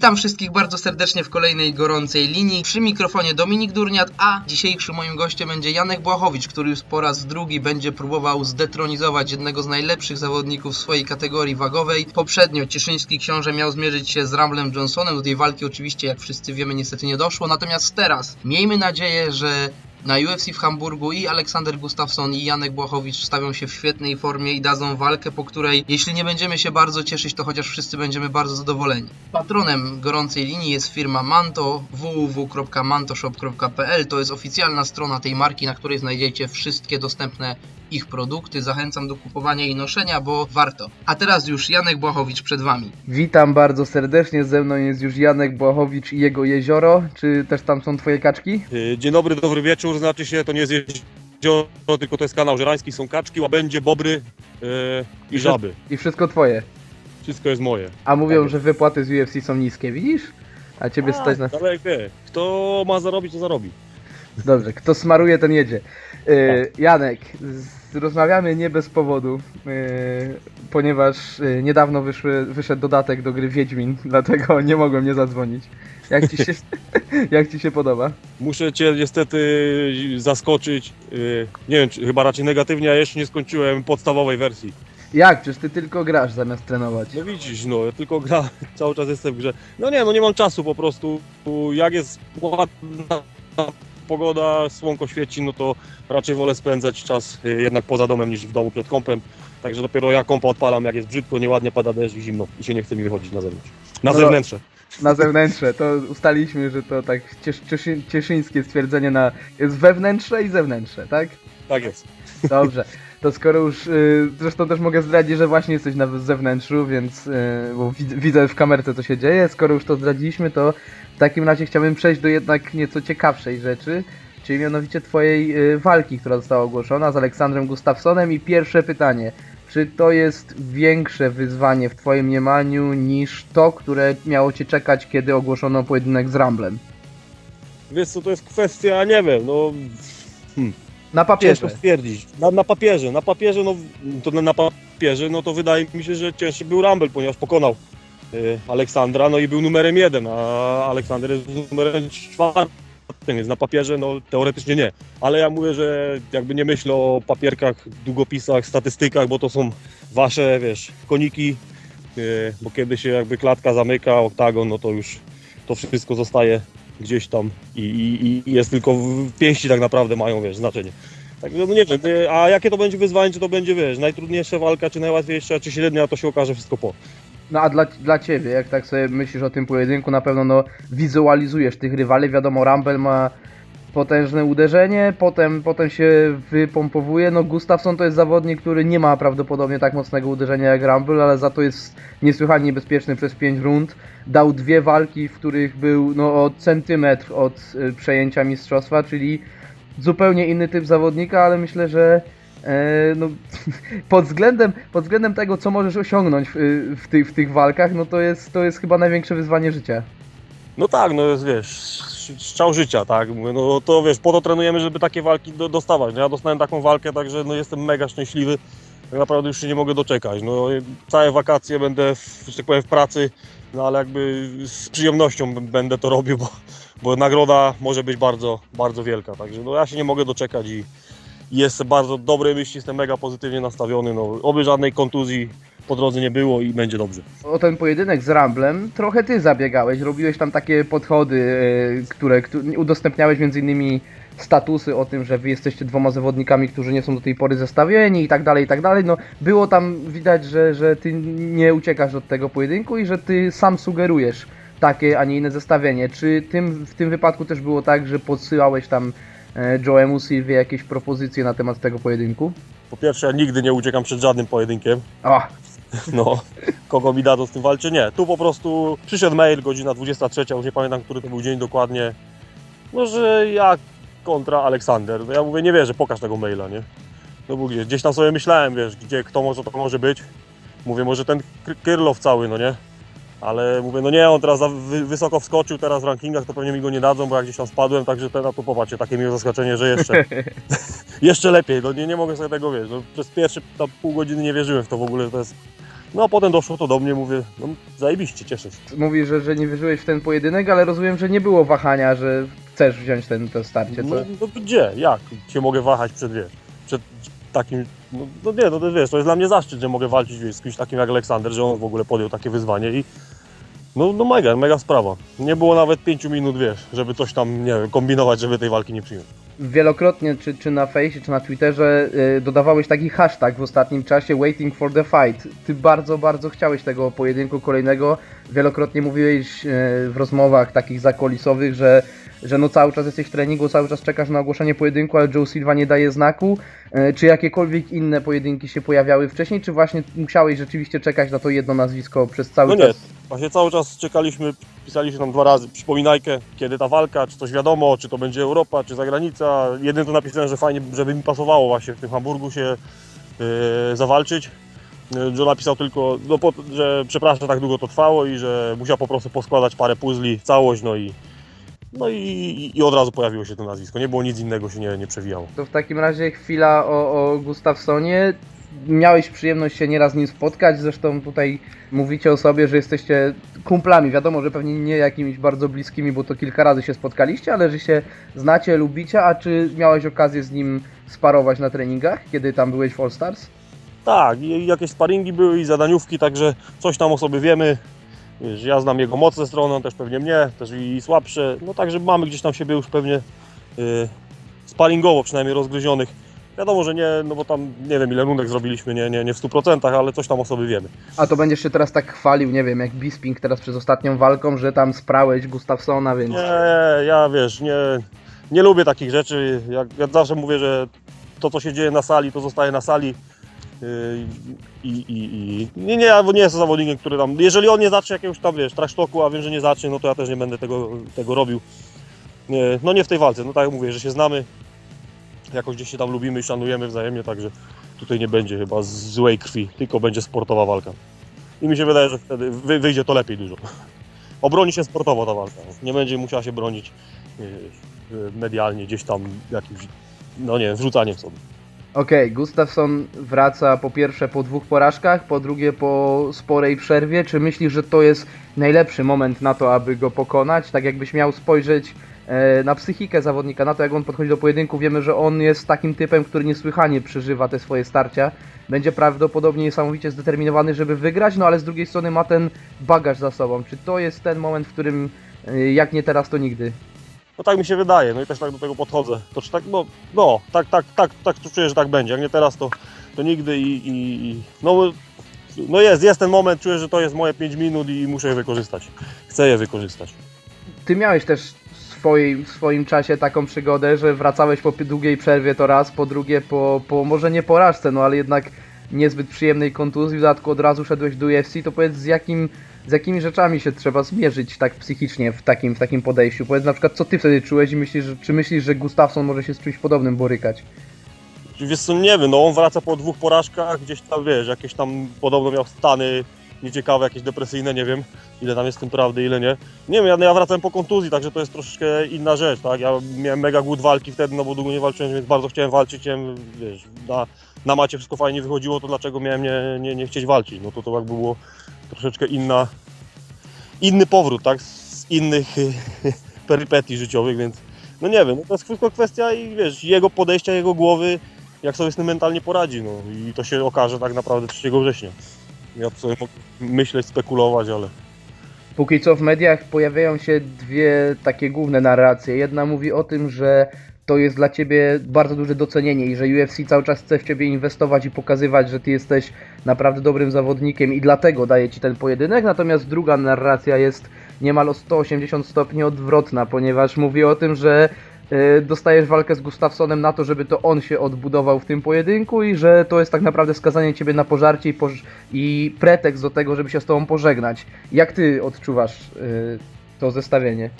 Witam wszystkich bardzo serdecznie w kolejnej gorącej linii. Przy mikrofonie Dominik Durniat, a dzisiejszym moim gościem będzie Janek Błachowicz, który już po raz drugi będzie próbował zdetronizować jednego z najlepszych zawodników swojej kategorii wagowej. Poprzednio Cieszyński Książę miał zmierzyć się z Ramblem Johnsonem. Do tej walki oczywiście, jak wszyscy wiemy, niestety nie doszło. Natomiast teraz miejmy nadzieję, że na UFC w Hamburgu i Aleksander Gustafsson i Janek Błachowicz stawią się w świetnej formie i dadzą walkę, po której jeśli nie będziemy się bardzo cieszyć, to chociaż wszyscy będziemy bardzo zadowoleni. Patronem gorącej linii jest firma Manto www.mantoshop.pl To jest oficjalna strona tej marki, na której znajdziecie wszystkie dostępne ich produkty. Zachęcam do kupowania i noszenia, bo warto. A teraz już Janek Błachowicz przed Wami. Witam bardzo serdecznie, ze mną jest już Janek Błachowicz i jego jezioro. Czy też tam są Twoje kaczki? Y, Dzień dobry, dobry wieczór, znaczy się, to nie jest jezioro, tylko to jest kanał żerański, są kaczki, łabędzie, bobry yy, i żaby. I wszystko Twoje. Wszystko jest moje. A mówią, Tak że wypłaty z UFC są niskie, widzisz? A ciebie stać na... Ale jak wie, kto ma zarobić, to zarobi. Dobrze, kto smaruje, ten jedzie. Yy, Janek, z, rozmawiamy nie bez powodu, yy, ponieważ yy, niedawno wyszły, wyszedł dodatek do gry Wiedźmin, dlatego nie mogłem nie zadzwonić. Jak ci się, jak ci się podoba? Muszę Cię niestety zaskoczyć, yy, nie wiem, czy, chyba raczej negatywnie, ja jeszcze nie skończyłem podstawowej wersji. Jak? Przecież ty tylko grasz zamiast trenować. No widzisz, no, ja tylko gra, cały czas jestem w grze. No nie, no nie mam czasu po prostu, jak jest ładna pogoda, słonko świeci, no to raczej wolę spędzać czas y, jednak poza domem niż w domu przed kąpem. Także dopiero ja kąpa odpalam, jak jest brzydko, nieładnie pada deszcz i zimno i się nie chce mi wychodzić na zewnątrz. Na No. zewnętrzne. Na zewnętrzne, to ustaliliśmy, że to tak ciesz, cieszy, cieszyńskie stwierdzenie na jest wewnętrzne i zewnętrzne, tak? Tak jest. Dobrze. To skoro już, y, zresztą też mogę zdradzić, że właśnie jesteś na zewnętrzu, więc, y, bo wid- widzę w kamerce co się dzieje, skoro już to zdradziliśmy, to takim razie chciałbym przejść do jednak nieco ciekawszej rzeczy, czyli mianowicie twojej y, walki, która została ogłoszona z Aleksandrem Gustafsonem i pierwsze pytanie, czy to jest większe wyzwanie w twoim mniemaniu niż to, które miało cię czekać, kiedy ogłoszono pojedynek z Ramblem? Wiesz co, to jest kwestia, nie wiem, no Na papierze. ciężko stwierdzić. Na, na papierze, na papierze, no to na, na papierze, no to wydaje mi się, że cięższy był Rumble, ponieważ pokonał Aleksandra, no i był numerem jeden, a Aleksander jest numerem czwartym, więc na papierze, no teoretycznie nie. Ale ja mówię, że jakby nie myślę o papierkach, długopisach, statystykach, bo to są wasze, wiesz, koniki, y, bo kiedy się jakby klatka zamyka, oktagon, no to już to wszystko zostaje gdzieś tam i, i, i jest tylko pięści tak naprawdę mają, wiesz, znaczenie. Także no nie wiem, y, a jakie to będzie wyzwanie, czy to będzie, wiesz, najtrudniejsza walka, czy najłatwiejsza, czy średnia, to się okaże wszystko po. No a dla, dla ciebie, jak tak sobie myślisz o tym pojedynku, na pewno no wizualizujesz tych rywali, wiadomo Rumble ma potężne uderzenie, potem, potem się wypompowuje, no Gustafsson to jest zawodnik, który nie ma prawdopodobnie tak mocnego uderzenia jak Rumble, ale za to jest niesłychanie niebezpieczny przez 5 rund, dał dwie walki, w których był no o centymetr od y, przejęcia mistrzostwa, czyli zupełnie inny typ zawodnika, ale myślę, że no, pod względem, pod względem tego, co możesz osiągnąć w, w, tych, w tych walkach, no to jest, to jest chyba największe wyzwanie życia. No tak, no jest, wiesz, strzał życia, tak, mówię, no to wiesz, po to trenujemy, żeby takie walki do, dostawać, no ja dostałem taką walkę, także no jestem mega szczęśliwy, tak naprawdę już się nie mogę doczekać, no całe wakacje będę, w, że tak powiem, w pracy, no ale jakby z przyjemnością będę to robił, bo, bo nagroda może być bardzo, bardzo wielka, także no ja się nie mogę doczekać i i jestem bardzo dobrej myśli, jestem mega pozytywnie nastawiony, no oby żadnej kontuzji po drodze nie było i będzie dobrze. O ten pojedynek z Ramblem trochę ty zabiegałeś, robiłeś tam takie podchody, e, które, które udostępniałeś między innymi statusy o tym, że wy jesteście dwoma zawodnikami, którzy nie są do tej pory zestawieni i tak dalej, i tak dalej. No było tam widać, że, że ty nie uciekasz od tego pojedynku i że ty sam sugerujesz takie, a nie inne zestawienie. Czy tym, w tym wypadku też było tak, że podsyłałeś tam Joemu Sylwie jakieś propozycje na temat tego pojedynku? Po pierwsze, ja nigdy nie uciekam przed żadnym pojedynkiem, O, No, kogo mi dadzą z tym walczy? Nie. Tu po prostu przyszedł mail, godzina 23, już nie pamiętam, który to był dzień dokładnie. No, że ja kontra Aleksander. No ja mówię, nie wierzę, pokaż tego maila, nie? No bo gdzieś, gdzieś tam sobie myślałem, wiesz, gdzie, kto może to może być. Mówię, może ten Kyrlow cały, no nie? Ale mówię, no nie, on teraz wysoko wskoczył teraz w rankingach, to pewnie mi go nie dadzą, bo jak gdzieś tam spadłem, także teraz to popatrzcie, takie miłe zaskoczenie, że jeszcze, jeszcze lepiej, no nie, nie mogę sobie tego, wiesz, no, przez pierwsze tam pół godziny nie wierzyłem w to w ogóle, że to jest No a potem doszło to do mnie, mówię, no zajebiście, cieszę się. Mówisz, że, że nie wierzyłeś w ten pojedynek, ale rozumiem, że nie było wahania, że chcesz wziąć ten, to starcie, No, co? no gdzie, jak się mogę wahać przed, wiesz, przed takim, no, no nie, no to wiesz, to jest dla mnie zaszczyt, że mogę walczyć wiesz, z kimś takim jak Aleksander, że on w ogóle podjął takie wyzwanie i no, no mega, mega sprawa. Nie było nawet pięciu minut, wiesz, żeby coś tam, nie wiem, kombinować, żeby tej walki nie przyjąć. Wielokrotnie, czy, czy na fejsie, czy na Twitterze, y, dodawałeś taki hashtag w ostatnim czasie waiting for the fight. Ty bardzo, bardzo chciałeś tego pojedynku kolejnego. Wielokrotnie mówiłeś y, w rozmowach takich zakolisowych, że, że no cały czas jesteś w treningu, cały czas czekasz na ogłoszenie pojedynku, ale Joe Silva nie daje znaku. Y, czy jakiekolwiek inne pojedynki się pojawiały wcześniej, czy właśnie musiałeś rzeczywiście czekać na to jedno nazwisko przez cały No nie, czas? właśnie cały czas czekaliśmy, pisaliśmy nam dwa razy przypominajkę, kiedy ta walka, czy coś wiadomo, czy to będzie Europa, czy zagranica. Jeden to napisałem, że fajnie, żeby mi pasowało właśnie w tym Hamburgu się yy, zawalczyć. Joe napisał tylko, no, że przepraszam, tak długo to trwało i że musiał po prostu poskładać parę puzli, całość, no i, no i, i od razu pojawiło się to nazwisko. Nie było nic innego, się nie, nie przewijało. To w takim razie chwila o, o Gustafsonie. Miałeś przyjemność się nieraz z nim spotkać, zresztą tutaj mówicie o sobie, że jesteście kumplami. Wiadomo, że pewnie nie jakimiś bardzo bliskimi, bo to kilka razy się spotkaliście, ale że się znacie, lubicie. A czy miałeś okazję z nim sparować na treningach, kiedy tam byłeś w All Stars? Tak, i jakieś sparingi były i zadaniówki, także coś tam o sobie wiemy. Wiesz, ja znam jego mocne strony, on też pewnie mnie, też i słabsze. No także mamy gdzieś tam siebie już pewnie y, sparingowo przynajmniej rozgryzionych. Wiadomo, że nie, no bo tam nie wiem ile rundek zrobiliśmy, nie, nie, nie w 100%, ale coś tam o sobie wiemy. A to będziesz się teraz tak chwalił, nie wiem, jak Bisping teraz przez ostatnią walką, że tam sprałeś Gustafsona, więc... Nie, ja wiesz, nie, nie lubię takich rzeczy. Jak, ja zawsze mówię, że to co się dzieje na sali, to zostaje na sali. I, i, i nie, nie, ja nie jestem zawodnikiem, który tam. Jeżeli on nie zacznie jakiegoś tam, wiesz, trasztoku, a wiem, że nie zacznie, no to ja też nie będę tego, tego robił. Nie, no nie w tej walce, no tak jak mówię, że się znamy, jakoś gdzieś się tam lubimy i szanujemy wzajemnie, także tutaj nie będzie chyba złej krwi, tylko będzie sportowa walka. I mi się wydaje, że wtedy wy, wyjdzie to lepiej dużo. Obroni się sportowo ta walka. Nie będzie musiała się bronić medialnie, gdzieś tam jakimś, no nie wiem, wrzucaniem sobie. Okej, Gustafsson wraca po pierwsze po dwóch porażkach, po drugie po sporej przerwie. Czy myślisz, że to jest najlepszy moment na to, aby go pokonać? Tak jakbyś miał spojrzeć e, na psychikę zawodnika, na to jak on podchodzi do pojedynku, wiemy, że on jest takim typem, który niesłychanie przeżywa te swoje starcia. Będzie prawdopodobnie niesamowicie zdeterminowany, żeby wygrać, no ale z drugiej strony ma ten bagaż za sobą. Czy to jest ten moment, w którym e, jak nie teraz, to nigdy? No tak mi się wydaje, no i też tak do tego podchodzę. To czy tak, no, no tak, tak, tak, tak czuję, że tak będzie. Jak nie teraz, to, to nigdy i, i, i no, no jest, jest ten moment, czuję, że to jest moje 5 minut i muszę je wykorzystać. Chcę je wykorzystać. Ty miałeś też swojej, w swoim czasie taką przygodę, że wracałeś po długiej przerwie to raz, po drugie po, po może nie porażce, no ale jednak niezbyt przyjemnej kontuzji, w dodatku od razu szedłeś do UFC, to powiedz z jakim z jakimi rzeczami się trzeba zmierzyć tak psychicznie w takim, w takim podejściu? Powiedz na przykład, co ty wtedy czułeś i myślisz, czy myślisz, że Gustafsson może się z czymś podobnym borykać? Wiesz co, nie wiem, no on wraca po dwóch porażkach, gdzieś tam, wiesz, jakieś tam podobno miał stany nieciekawe, jakieś depresyjne, nie wiem, ile tam jest tym prawdy, ile nie. Nie wiem, ja, ja wracałem po kontuzji, także to jest troszeczkę inna rzecz, tak, ja miałem mega głód walki wtedy, no bo długo nie walczyłem, więc bardzo chciałem walczyć, chciałem, wiesz, na, na macie wszystko fajnie wychodziło, to dlaczego miałem nie, nie, nie chcieć walczyć, no to to jakby było troszeczkę inna, inny powrót, tak, z innych perypetii życiowych, więc no nie wiem, no to jest tylko kwestia i wiesz, jego podejścia, jego głowy, jak sobie z tym mentalnie poradzi, no i to się okaże tak naprawdę 3 września. Ja sobie mogę myśleć, spekulować, ale Póki co w mediach pojawiają się dwie takie główne narracje. Jedna mówi o tym, że to jest dla ciebie bardzo duże docenienie i że UFC cały czas chce w ciebie inwestować i pokazywać, że ty jesteś naprawdę dobrym zawodnikiem i dlatego daje ci ten pojedynek. Natomiast druga narracja jest niemal o 180 stopni odwrotna, ponieważ mówi o tym, że e, dostajesz walkę z Gustafsonem na to, żeby to on się odbudował w tym pojedynku i że to jest tak naprawdę skazanie ciebie na pożarcie i, poż- i pretekst do tego, żeby się z tobą pożegnać. Jak ty odczuwasz e, to zestawienie?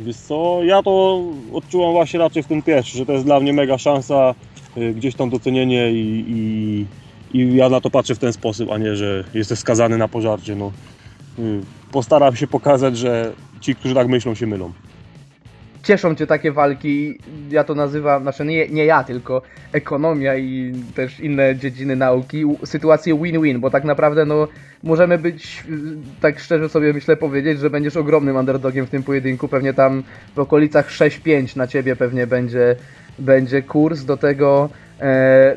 Wiesz co, ja to odczułam właśnie raczej w ten pierwszy, że to jest dla mnie mega szansa, y, gdzieś tam docenienie i, i, i ja na to patrzę w ten sposób, a nie, że jesteś skazany na pożarcie, no. Y, Postaram się pokazać, że ci, którzy tak myślą, się mylą. Cieszą cię takie walki, ja to nazywam, znaczy nie, nie ja, tylko ekonomia i też inne dziedziny nauki, sytuacje win-win, bo tak naprawdę no możemy być, y, tak szczerze sobie myślę powiedzieć, że będziesz ogromnym underdogiem w tym pojedynku, pewnie tam w okolicach 6-5 na ciebie pewnie będzie, będzie kurs, do tego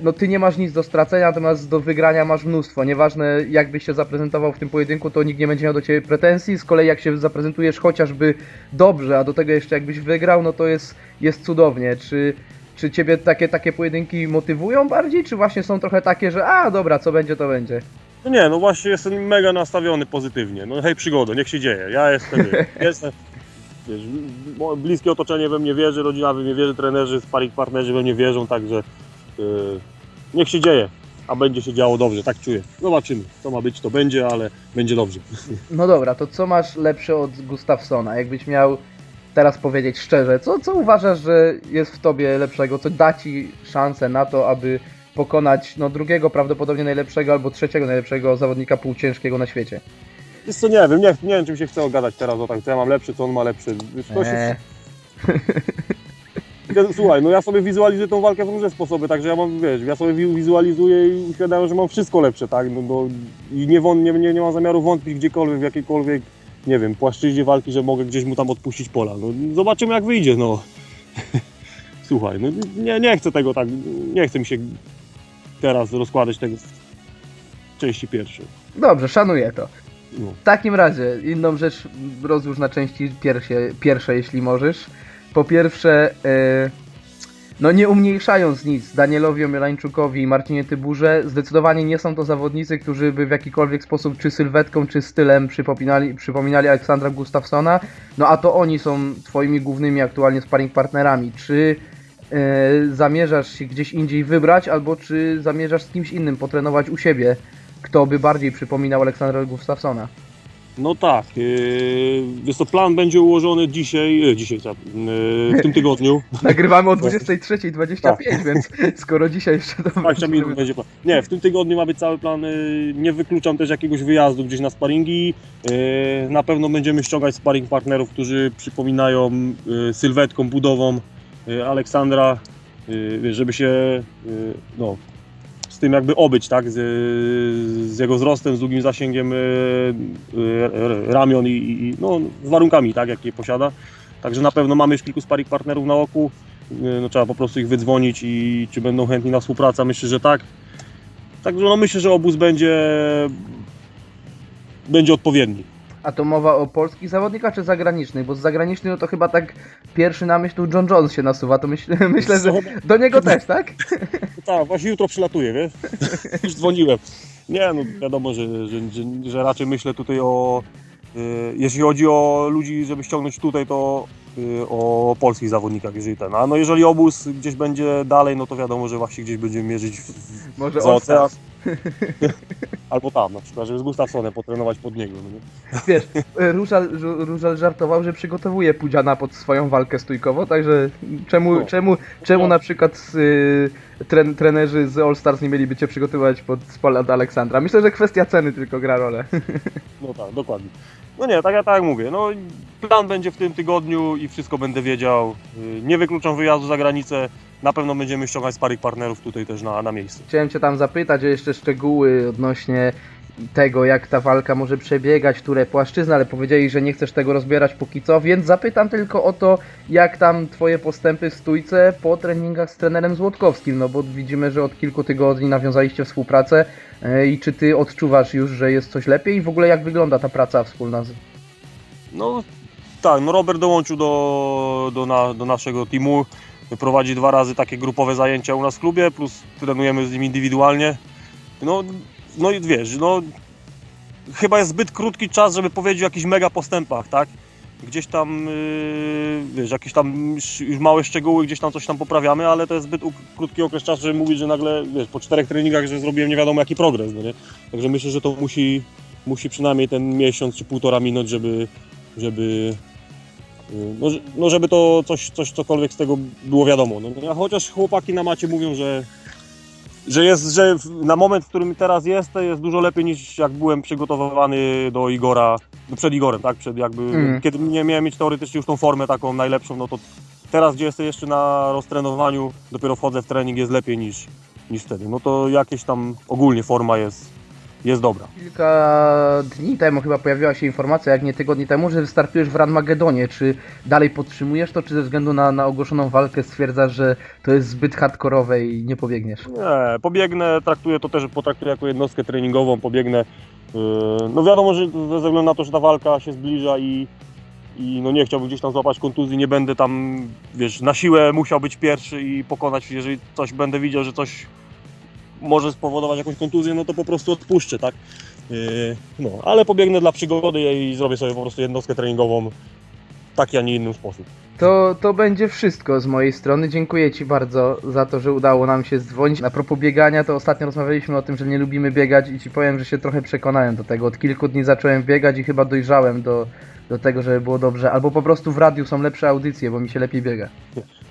no ty nie masz nic do stracenia, natomiast do wygrania masz mnóstwo, nieważne jak byś się zaprezentował w tym pojedynku, to nikt nie będzie miał do ciebie pretensji, z kolei jak się zaprezentujesz chociażby dobrze, a do tego jeszcze jakbyś wygrał, no to jest, jest cudownie, czy... Czy ciebie takie, takie pojedynki motywują bardziej, czy właśnie są trochę takie, że a dobra, co będzie, to będzie? No nie, no właśnie jestem mega nastawiony pozytywnie. No hej przygoda, niech się dzieje. Ja jestem, jestem wiesz, bliskie otoczenie we mnie wierzy, rodzina we mnie wierzy, trenerzy, sparring partnerzy we mnie wierzą, także niech się dzieje. A będzie się działo dobrze, tak czuję. Zobaczymy, co ma być, to będzie, ale będzie dobrze. No dobra, to co masz lepsze od Gustafsona? Jakbyś miał teraz powiedzieć szczerze, co, co uważasz, że jest w tobie lepszego, co da ci szansę na to, aby pokonać no, drugiego, prawdopodobnie najlepszego albo trzeciego najlepszego zawodnika półciężkiego na świecie? Wiesz co, nie wiem, nie, nie wiem czym się chce ogadać teraz o tak, co ja mam lepszy, co on ma lepszy. Eee, Słuchaj, no ja sobie wizualizuję tą walkę w różne sposoby, także ja mam, wiesz, ja sobie wi- wizualizuję i uświadamiam, że mam wszystko lepsze, tak, no, no i nie, wąt, nie, nie, nie mam zamiaru wątpić gdziekolwiek, w jakiejkolwiek, nie wiem, płaszczyźnie walki, że mogę gdzieś mu tam odpuścić pola, no zobaczymy jak wyjdzie, no. Słuchaj, no nie, nie chcę tego tak, nie chcę mi się teraz rozkładać tego w części pierwszej. dobrze, szanuję to. No. W takim razie, inną rzecz rozłóż na części pierwsze, pierwsze jeśli możesz. Po pierwsze, e, no nie umniejszając nic Danielowi Omielańczukowi i Marcinie Tyburze, zdecydowanie nie są to zawodnicy, którzy by w jakikolwiek sposób, czy sylwetką, czy stylem przypominali, przypominali Aleksandra Gustafsona. No a to oni są twoimi głównymi aktualnie sparring partnerami. Czy e, zamierzasz się gdzieś indziej wybrać, albo czy zamierzasz z kimś innym potrenować u siebie, kto by bardziej przypominał Aleksandra Gustafsona? No tak, yy, wiesz co, plan będzie ułożony dzisiaj, e, dzisiaj, tak, yy, w tym tygodniu. Nagrywamy o 23.25, więc skoro dzisiaj jeszcze to 20 minut będzie plan. Nie, w tym tygodniu ma być cały plan. y, Nie wykluczam też jakiegoś wyjazdu gdzieś na sparingi. Y, Na pewno będziemy ściągać sparring partnerów, którzy przypominają y, sylwetką, budową y, Aleksandra, y, żeby się y, no, z tym jakby obyć, tak? Z, z jego wzrostem, z długim zasięgiem y, y, ramion i, i no, z warunkami, tak, jakie posiada. Także na pewno mamy już kilku sparring partnerów na oku. Y, No, trzeba po prostu ich wydzwonić i czy będą chętni na współpracę. Myślę, że tak. Także no, myślę, że obóz będzie, będzie odpowiedni. A to mowa o polskich zawodnikach czy zagranicznych? Bo z zagranicznych no to chyba tak pierwszy na myśl tu John Jones się nasuwa, to myśl, myślę, że do niego też, tak? Tak, właśnie jutro przylatuję, wiesz? Już dzwoniłem. Nie, no wiadomo, że, że, że, że raczej myślę tutaj o... y, jeśli chodzi o ludzi, żeby ściągnąć tutaj, to y, o polskich zawodnikach, jeżeli ten. A no jeżeli obóz gdzieś będzie dalej, no to wiadomo, że właśnie gdzieś będziemy mierzyć w, w, Może za ocean. Albo tam, na przykład, żeby z Gustafsonem potrenować pod niego. No nie? Wiesz, Różal, żartował, że przygotowuje Pudziana pod swoją walkę stójkowo, także czemu, No. czemu, czemu No. na przykład y, tren, trenerzy z All Stars nie mieliby cię przygotowywać pod spalad Aleksandra? Myślę, że kwestia ceny tylko gra rolę. No tak, dokładnie. No nie, tak, tak jak mówię, no plan będzie w tym tygodniu i wszystko będę wiedział. Y, Nie wykluczam wyjazdu za granicę. Na pewno będziemy ściągać sparych partnerów tutaj też na, na miejsce. Chciałem cię tam zapytać o jeszcze szczegóły odnośnie tego, jak ta walka może przebiegać, które płaszczyzny, ale powiedzieli, że nie chcesz tego rozbierać póki co, więc zapytam tylko o to, jak tam twoje postępy w stójce po treningach z trenerem Złotkowskim, no bo widzimy, że od kilku tygodni nawiązaliście współpracę e, i czy ty odczuwasz już, że jest coś lepiej i w ogóle jak wygląda ta praca wspólna? z- No tak, no Robert dołączył do, do, na, do naszego teamu. Prowadzi dwa razy takie grupowe zajęcia u nas w klubie, plus trenujemy z nim indywidualnie. No, no i wiesz, no chyba jest zbyt krótki czas, żeby powiedzieć o jakichś mega postępach, tak? Gdzieś tam, yy, wiesz, jakieś tam już małe szczegóły, gdzieś tam coś tam poprawiamy, ale to jest zbyt krótki okres czasu, żeby mówić, że nagle, wiesz, po czterech treningach, że zrobiłem nie wiadomo jaki progres, no nie? Także myślę, że to musi, musi przynajmniej ten miesiąc czy półtora minąć, żeby, żeby, no, no żeby to coś, coś cokolwiek z tego było wiadomo. No? A chociaż chłopaki na macie mówią, że że jest, że na moment, w którym teraz jestem, jest dużo lepiej niż jak byłem przygotowywany do Igora, no przed Igorem, tak? Przed jakby, Mhm. kiedy nie miałem mieć teoretycznie już tą formę taką najlepszą, no to teraz, gdzie jestem jeszcze na roztrenowaniu, dopiero wchodzę w trening, jest lepiej niż, niż wtedy. No to jakieś tam ogólnie forma jest, jest dobra. Kilka dni temu chyba pojawiła się informacja, jak nie tygodni temu, że wystartujesz w Ranmagedonie. Czy dalej podtrzymujesz to, czy ze względu na, na ogłoszoną walkę stwierdzasz, że to jest zbyt hardkorowe i nie pobiegniesz? Nie, pobiegnę, traktuję to też, potraktuję jako jednostkę treningową, pobiegnę. Yy, No wiadomo, że ze względu na to, że ta walka się zbliża i, i no nie chciałbym gdzieś tam złapać kontuzji, nie będę tam, wiesz, na siłę musiał być pierwszy i pokonać, jeżeli coś będę widział, że coś może spowodować jakąś kontuzję, no to po prostu odpuszczę, tak? Yy, No, ale pobiegnę dla przygody i zrobię sobie po prostu jednostkę treningową w taki, a nie inny sposób. To, to będzie wszystko z mojej strony. Dziękuję Ci bardzo za to, że udało nam się dzwonić. A propos biegania, to ostatnio rozmawialiśmy o tym, że nie lubimy biegać i Ci powiem, że się trochę przekonałem do tego. Od kilku dni zacząłem biegać i chyba dojrzałem do, do tego, żeby było dobrze. Albo po prostu w radiu są lepsze audycje, bo mi się lepiej biega.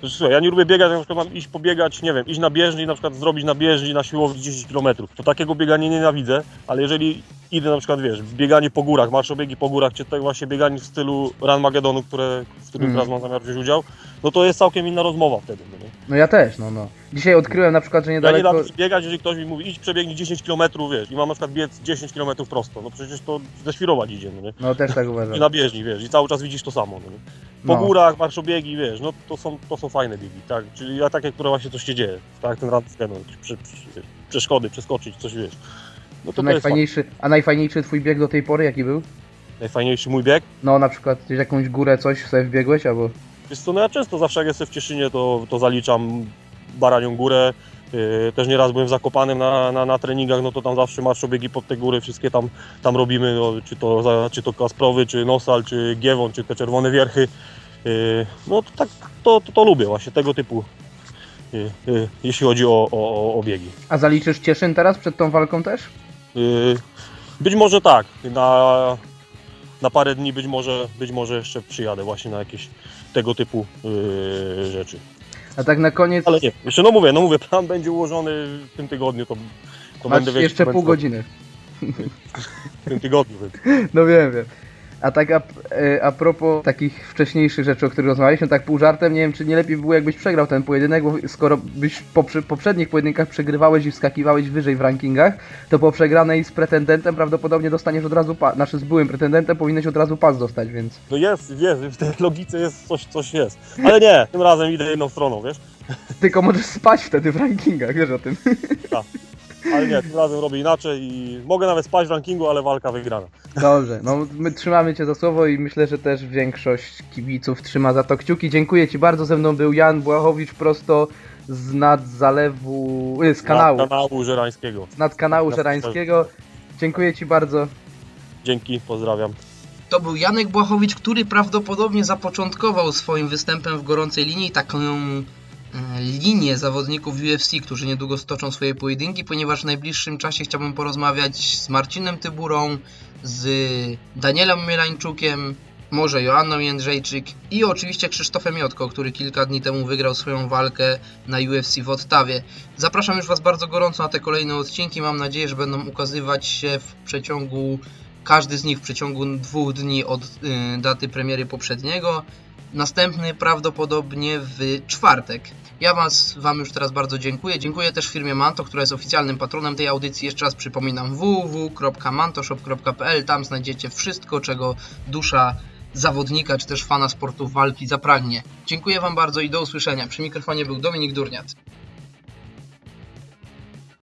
Słuchaj, ja nie lubię biegać, na przykład mam iść pobiegać, nie wiem, iść na bieżni, na przykład zrobić na bieżni, na siłowni 10 km. To takiego biegania nienawidzę, ale jeżeli idę na przykład, wiesz, w bieganie po górach, marszobiegi po górach, czy tak właśnie bieganie w stylu Run Magedonu, które, w którym Mm. teraz mam zamiar wziąć udział, no to jest całkiem inna rozmowa wtedy. No nie? No ja też, no no. Dzisiaj odkryłem na przykład, że Ja nie niedaleko... dam biegać, jeżeli ktoś mi mówi, idź przebiegnij 10 km, wiesz, i mam na przykład biec 10 km prosto, no przecież to ześwirować idzie, no nie? No też tak I uważam. na bieżni, wiesz, i cały czas widzisz to samo, no nie? Po No. górach, marszobiegi, wiesz, no to są, to są fajne biegi, tak? Czyli ja takie, które właśnie coś się dzieje, tak? Ten run no, prze, prze, przeszkody, przeskoczyć, coś wiesz. No To to, najfajniejszy, a najfajniejszy twój bieg do tej pory jaki był? najfajniejszy mój bieg. No na przykład gdzieś jakąś górę, coś sobie wbiegłeś, albo... Wiesz co, no ja często zawsze jak jestem w Cieszynie, to, to zaliczam Baranią Górę. Yy, też nieraz byłem w Zakopanem na, na, na treningach, no to tam zawsze marszobiegi pod te góry, wszystkie tam, tam robimy, no, czy, to, czy to Kasprowy, czy Nosal, czy Giewon, czy te Czerwone Wierchy. Yy, no to tak, to, to, to lubię właśnie tego typu, yy, yy, jeśli chodzi o, o, o- o biegi. A zaliczysz Cieszyn teraz przed tą walką też? Yy, Być może tak, na, na parę dni być może, być może jeszcze przyjadę właśnie na jakieś tego typu yy, rzeczy. A tak na koniec, Ale nie, jeszcze no mówię, no mówię, plan będzie ułożony w tym tygodniu, to, to masz będę jeszcze pół godziny. w tym tygodniu. Więc. No wiem, wiem. A tak a, e, a propos takich wcześniejszych rzeczy, o których rozmawialiśmy, tak pół żartem, nie wiem, czy nie lepiej było, jakbyś przegrał ten pojedynek, bo skoro byś po poprzednich pojedynkach przegrywałeś i wskakiwałeś wyżej w rankingach, to po przegranej z pretendentem prawdopodobnie dostaniesz od razu pas, znaczy z byłym pretendentem powinieneś od razu pas dostać, więc... No jest, jest, w tej logice jest coś, coś jest. Ale nie, tym razem idę jedną stroną, wiesz? Tylko możesz spać wtedy w rankingach, wiesz o tym. Ale nie, tym razem robię inaczej i mogę nawet spać w rankingu, ale walka wygrana. Dobrze, no my trzymamy Cię za słowo i myślę, że też większość kibiców trzyma za to kciuki. Dziękuję Ci bardzo, ze mną był Jan Błachowicz prosto z nad zalewu, z kanału, Na kanału Żerańskiego. z nad kanału Na- żerańskiego. Dziękuję Ci bardzo. Dzięki, pozdrawiam. To był Janek Błachowicz, który prawdopodobnie zapoczątkował swoim występem w gorącej linii taką linię zawodników UFC, którzy niedługo stoczą swoje pojedynki, ponieważ w najbliższym czasie chciałbym porozmawiać z Marcinem Tyburą, z Danielem Mielańczukiem, może Joanną Jędrzejczyk i oczywiście Krzysztofem Jotko, który kilka dni temu wygrał swoją walkę na UFC w Ottawie. Zapraszam już Was bardzo gorąco na te kolejne odcinki. Mam nadzieję, że będą ukazywać się w przeciągu każdy z nich w przeciągu dwóch dni od y, daty premiery poprzedniego. Następny prawdopodobnie w czwartek. Ja was, Wam już teraz bardzo dziękuję. Dziękuję też firmie Manto, która jest oficjalnym patronem tej audycji. Jeszcze raz przypominam www.mantoshop.pl. Tam znajdziecie wszystko, czego dusza zawodnika czy też fana sportów walki zapragnie. Dziękuję Wam bardzo i do usłyszenia. Przy mikrofonie był Dominik Durniat.